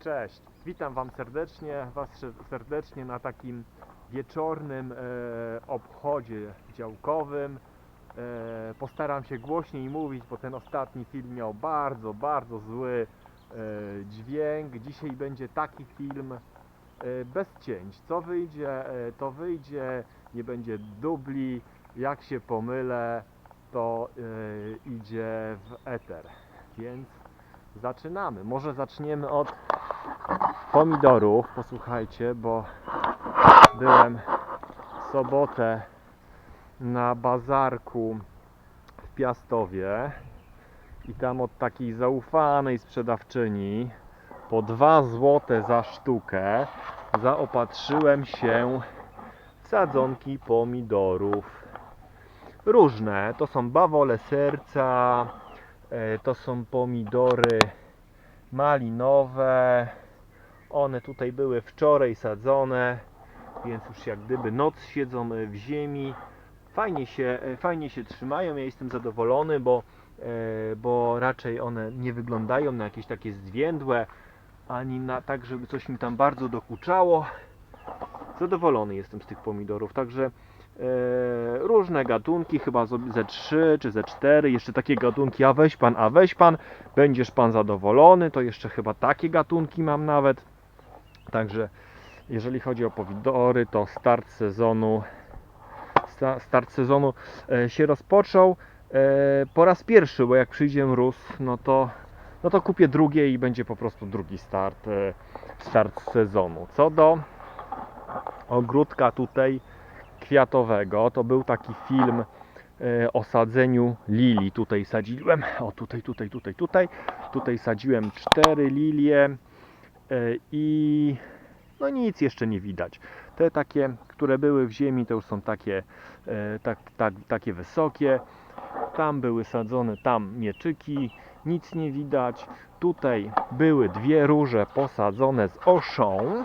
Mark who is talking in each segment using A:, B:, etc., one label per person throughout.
A: Cześć, witam Wam serdecznie, Was serdecznie na takim wieczornym e, obchodzie działkowym. E, postaram się głośniej mówić, bo ten ostatni film miał bardzo, bardzo zły e, dźwięk. Dzisiaj będzie taki film e, bez cięć. Co wyjdzie, e, to wyjdzie, nie będzie dubli. Jak się pomylę, to e, idzie w eter. Więc zaczynamy. Może zaczniemy od pomidorów. Posłuchajcie, bo byłem w sobotę na bazarku w Piastowie i tam od takiej zaufanej sprzedawczyni po 2 złote za sztukę zaopatrzyłem się w sadzonki pomidorów. Różne, to są bawole serca, e, to są pomidory malinowe. One tutaj były wczoraj sadzone, więc już jak gdyby noc siedzą e, w ziemi. Fajnie się, e, fajnie się trzymają, ja jestem zadowolony, bo, e, bo raczej one nie wyglądają na jakieś takie zwiędłe, ani na tak, żeby coś mi tam bardzo dokuczało. Zadowolony jestem z tych pomidorów, także różne gatunki, chyba ze 3 czy ze 4, jeszcze takie gatunki, a weź pan, a weź pan, będziesz pan zadowolony, to jeszcze chyba takie gatunki mam nawet. Także jeżeli chodzi o pomidory, to start sezonu sta- start sezonu e, się rozpoczął e, po raz pierwszy, bo jak przyjdzie mróz, no to no to kupię drugie i będzie po prostu drugi start e, start sezonu. Co do ogródka tutaj kwiatowego, to był taki film e, o sadzeniu lilii. Tutaj sadziłem, o tutaj, tutaj, tutaj, tutaj. Tutaj sadziłem cztery lilie e, i no nic jeszcze nie widać. Te takie, które były w ziemi, to już są takie, e, tak, tak, takie wysokie. Tam były sadzone, tam mieczyki, nic nie widać. Tutaj były dwie róże posadzone z oszą.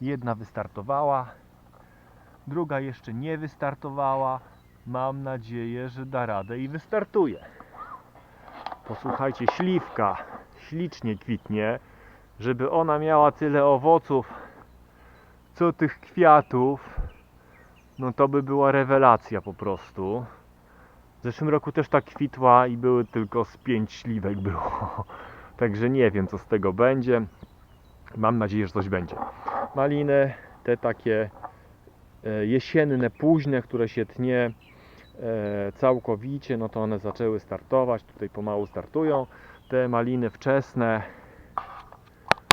A: Jedna wystartowała, druga jeszcze nie wystartowała. Mam nadzieję, że da radę i wystartuje. Posłuchajcie, śliwka ślicznie kwitnie. Żeby ona miała tyle owoców, co tych kwiatów, no to by była rewelacja po prostu. W zeszłym roku też tak kwitła i były tylko z pięć śliwek było. Także nie wiem co z tego będzie. Mam nadzieję, że coś będzie. Maliny, te takie jesienne, późne, które się tnie e, całkowicie, no to one zaczęły startować. Tutaj pomału startują. Te maliny wczesne,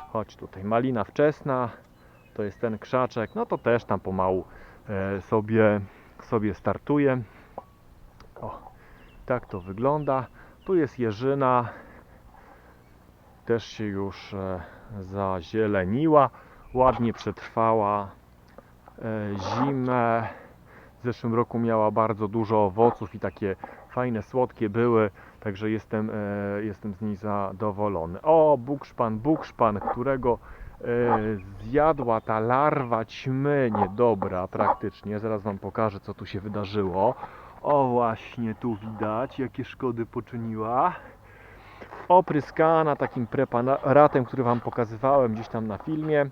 A: chodź tutaj, malina wczesna, to jest ten krzaczek, no to też tam pomału e, sobie, sobie startuje. O, tak to wygląda. Tu jest jeżyna, też się już e, zazieleniła, ładnie przetrwała e, zimę. W zeszłym roku miała bardzo dużo owoców i takie fajne, słodkie były, także jestem, e, jestem z niej zadowolony. O, bukszpan, bukszpan, którego e, zjadła ta larwa ćmy niedobra praktycznie. Zaraz Wam pokażę, co tu się wydarzyło. O, właśnie tu widać, jakie szkody poczyniła. Opryskana takim preparatem, który Wam pokazywałem gdzieś tam na filmie.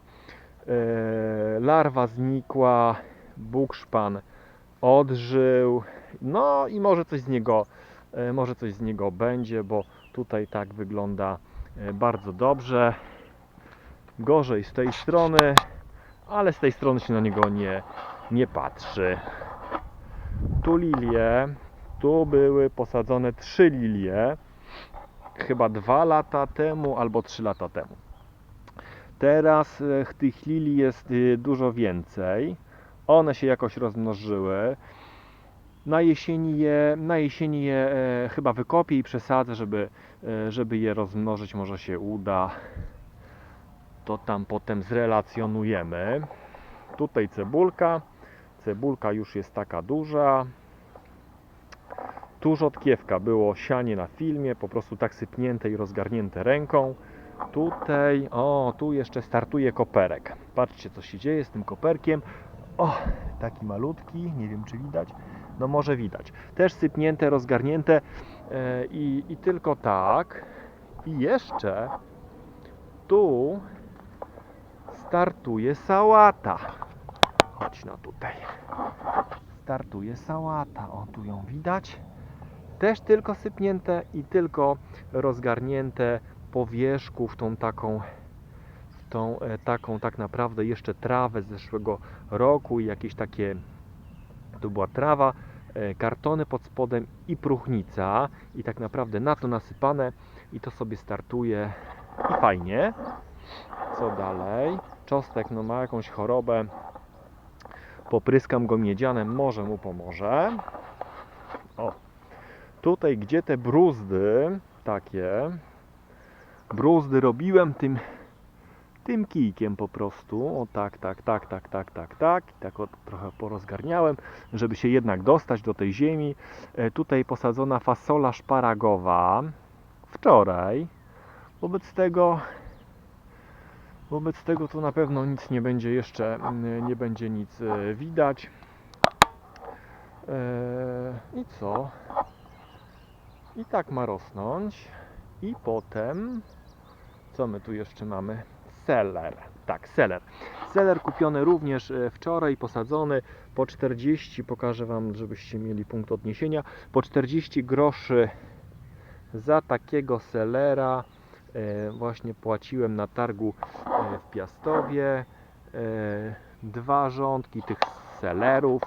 A: E, larwa znikła, bukszpan odżył. No i może coś z niego, e, może coś z niego będzie, bo tutaj tak wygląda e, bardzo dobrze. Gorzej z tej strony, ale z tej strony się na niego nie, nie patrzy. Tu lilie, tu były posadzone trzy lilie, chyba dwa lata temu albo trzy lata temu. Teraz e, tych lilii jest e, dużo więcej. One się jakoś rozmnożyły. Na jesieni je, na jesieni je e, chyba wykopię i przesadzę, żeby, żeby je rozmnożyć. Może się uda. To tam potem zrelacjonujemy. Tutaj cebulka. Cebulka już jest taka duża. Tu rzodkiewka było sianie na filmie, po prostu tak sypnięte i rozgarnięte ręką. Tutaj, o, tu jeszcze startuje koperek. Patrzcie, co się dzieje z tym koperkiem. O, taki malutki, nie wiem czy widać. No może widać. Też sypnięte, rozgarnięte e, i, i tylko tak. I jeszcze tu startuje sałata. Chodź no tutaj. Startuje sałata. O, tu ją widać. Też tylko sypnięte i tylko rozgarnięte po wierzchu w tą taką tą e, taką tak naprawdę jeszcze trawę z zeszłego roku i jakieś takie to była trawa, e, kartony pod spodem i próchnica i tak naprawdę na to nasypane i to sobie startuje i fajnie. Co dalej? Czostek no ma jakąś chorobę. Popryskam go miedzianem, może mu pomoże. O. Tutaj gdzie te bruzdy takie bruzdy robiłem tym tym kijkiem po prostu. O tak, tak, tak, tak, tak, tak, tak. I tak o, trochę porozgarniałem, żeby się jednak dostać do tej ziemi. E, tutaj posadzona fasola szparagowa wczoraj. Wobec tego wobec tego tu na pewno nic nie będzie jeszcze mm, nie będzie nic e, widać. E, I co? I tak ma rosnąć. I potem co my tu jeszcze mamy? Seller. Tak, seller. Seller kupiony również e, wczoraj, posadzony po 40, pokażę Wam, żebyście mieli punkt odniesienia, po 40 groszy za takiego sellera e, właśnie płaciłem na targu e, w Piastowie. Dwa rządki tych sellerów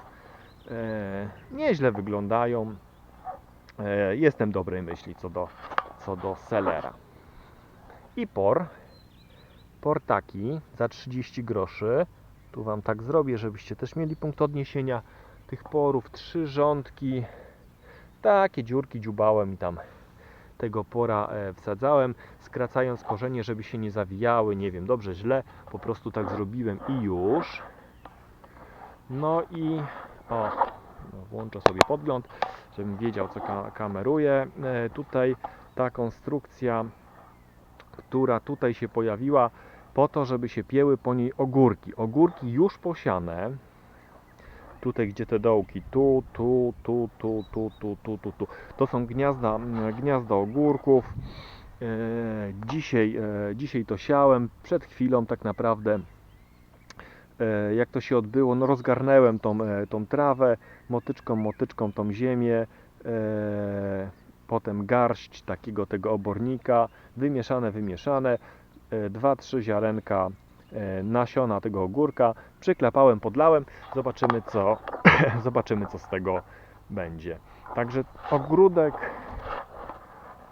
A: nieźle wyglądają. Jestem dobrej myśli co do, co do sellera. I por. Por taki za 30 groszy. Tu Wam tak zrobię, żebyście też mieli punkt odniesienia. Tych porów trzy rządki. Takie dziurki dziubałem i tam tego pora e, wsadzałem, skracając korzenie, żeby się nie zawijały. Nie wiem, dobrze, źle. Po prostu tak zrobiłem i już. No i o, no włączę sobie podgląd, żebym wiedział, co ka kameruję. E, tutaj ta konstrukcja która tutaj się pojawiła po to, żeby się pieły po niej ogórki. Ogórki już posiane. Tutaj, gdzie te dołki, tu, tu, tu, tu, tu, tu, tu, tu, tu. To są gniazda, gniazda ogórków. E, dzisiaj, e, dzisiaj to siałem. Przed chwilą tak naprawdę e, jak to się odbyło, no rozgarnęłem tą, tą trawę, motyczką, motyczką tą ziemię, potem garść takiego tego obornika, wymieszane, wymieszane, e, dwa, trzy ziarenka e, nasiona tego ogórka, przyklepałem, podlałem, zobaczymy co, zobaczymy co z tego będzie. Także ogródek,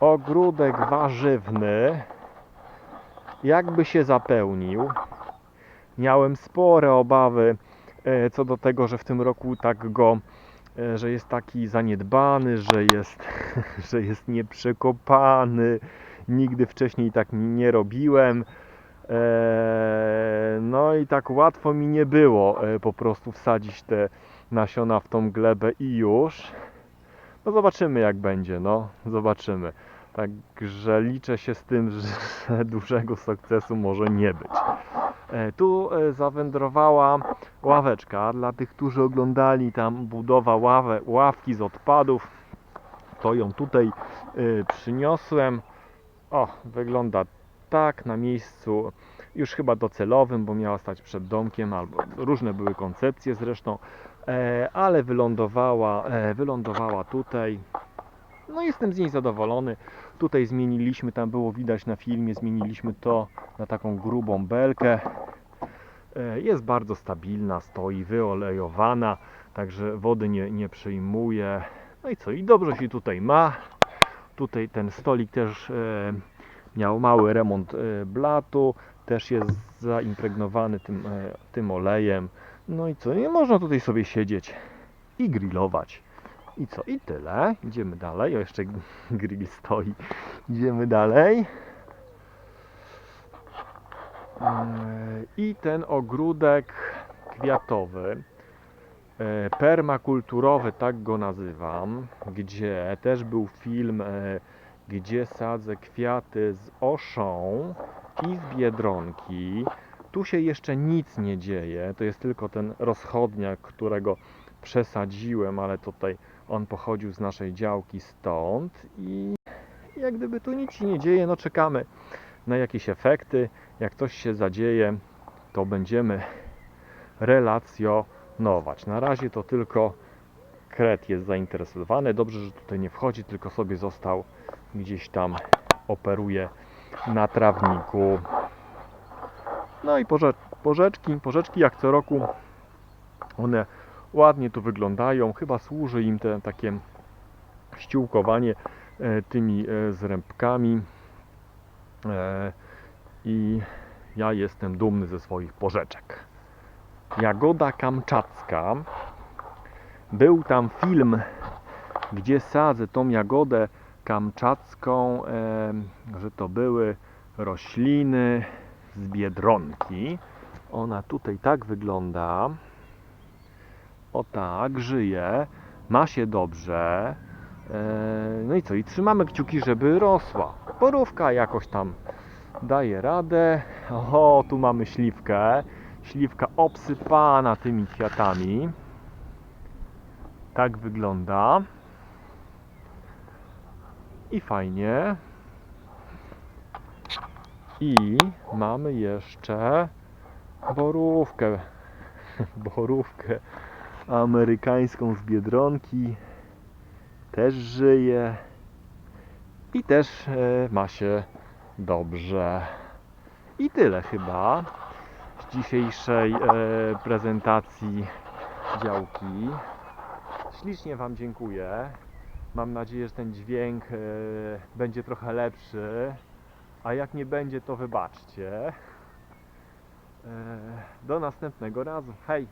A: ogródek warzywny jakby się zapełnił. Miałem spore obawy e, co do tego, że w tym roku tak go, e, że jest taki zaniedbany, że jest, że jest nieprzekopany. Nigdy wcześniej tak nie robiłem. E, No i tak łatwo mi nie było e, po prostu wsadzić te nasiona w tą glebę i już. No zobaczymy jak będzie, no zobaczymy. Także liczę się z tym, że dużego sukcesu może nie być. E, Tu e, zawędrowała ławeczka dla tych, którzy oglądali tam budowa ławę, ławki z odpadów. To ją tutaj e, przyniosłem. O, wygląda tak na miejscu już chyba docelowym, bo miała stać przed domkiem, albo różne były koncepcje zresztą, ale wylądowała, wylądowała tutaj. No jestem z niej zadowolony. Tutaj zmieniliśmy, tam było widać na filmie, zmieniliśmy to na taką grubą belkę. E, Jest bardzo stabilna, stoi wyolejowana, także wody nie, nie przyjmuje. No i co, i dobrze się tutaj ma. Tutaj ten stolik też e, miał mały remont e, blatu, też jest zaimpregnowany tym, tym olejem. No i co, nie można tutaj sobie siedzieć i grillować. I co, i tyle. Idziemy dalej. O, jeszcze grill stoi. Idziemy dalej. Yy, I ten ogródek kwiatowy, e, permakulturowy, tak go nazywam, gdzie też był film, e, gdzie sadzę kwiaty z oszą i z biedronki. Tu się jeszcze nic nie dzieje, to jest tylko ten rozchodniak, którego przesadziłem, ale tutaj on pochodził z naszej działki stąd i jak gdyby tu nic się nie dzieje, no czekamy na jakieś efekty. Jak coś się zadzieje, to będziemy relacjonować. Na razie to tylko kret jest zainteresowany. Dobrze, że tutaj nie wchodzi, tylko sobie został gdzieś tam operuje na trawniku. No i porze- porzeczki, porzeczki jak co roku one ładnie tu wyglądają. Chyba służy im te takie ściółkowanie e, tymi e, zrębkami. E, I ja jestem dumny ze swoich porzeczek. Jagoda kamczacka. Był tam film, gdzie sadzę tą jagodę kamczacką, że to były rośliny z biedronki. Ona tutaj tak wygląda. O tak, żyje, ma się dobrze. E, No i co? I trzymamy kciuki, żeby rosła. Borówka jakoś tam daje radę. O, tu mamy śliwkę. Śliwka obsypana tymi kwiatami. Tak wygląda. I fajnie. I mamy jeszcze borówkę. Borówkę amerykańską z Biedronki. Też żyje. I też e, ma się dobrze. I tyle chyba z dzisiejszej e, prezentacji działki. Ślicznie Wam dziękuję. Mam nadzieję, że ten dźwięk e, będzie trochę lepszy. A jak nie będzie, to wybaczcie. Do następnego razu. Hej!